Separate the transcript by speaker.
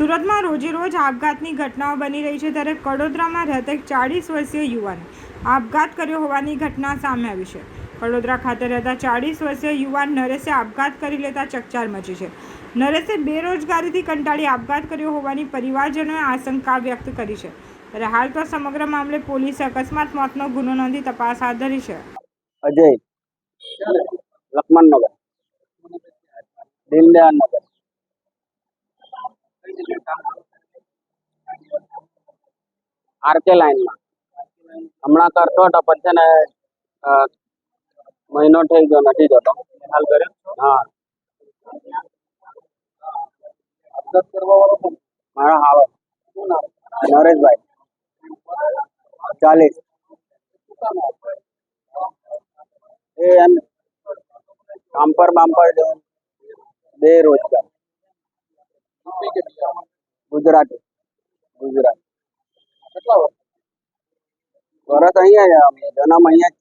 Speaker 1: સુરતમાં રોજે રોજ આપઘાતની ઘટનાઓ બની રહી છે ત્યારે કડોદરામાં રહેતા એક ચાળીસ વર્ષીય યુવાને આપઘાત કર્યો હોવાની ઘટના સામે આવી છે. કડોદરા ખાતે રહેતા ચાળીસ વર્ષીય યુવાન નરેશે આપઘાત કરી લેતા ચકચાર મચી છે. નરેશે બેરોજગારીથી કંટાળી આપઘાત કર્યો હોવાની પરિવારજનોએ આશંકા વ્યક્ત કરી છે. ત્યારે હાલ તો સમગ્ર મામલે પોલીસે અકસ્માત મોતનો ગુનો નોંધી તપાસ હાથ ધરી છે.
Speaker 2: અજય લક્ષ્મણનગર. દીનદયાળ નગર. આરકે લાઈનમાં. હમણાં કરતો હતો પણ છે ને મહિનો થઈ ગયો નથી જતો હાલ કર્યો હા. મારા હાલો. નરેશભાઈ. ચાલીસ. એ એમ. કામ પર બામ પર બે બેરોજગાર ગુજરાતી. ગુજરાત. કેટલા વર્ષ? અહીંયા અમે. જન્મ અહીંયા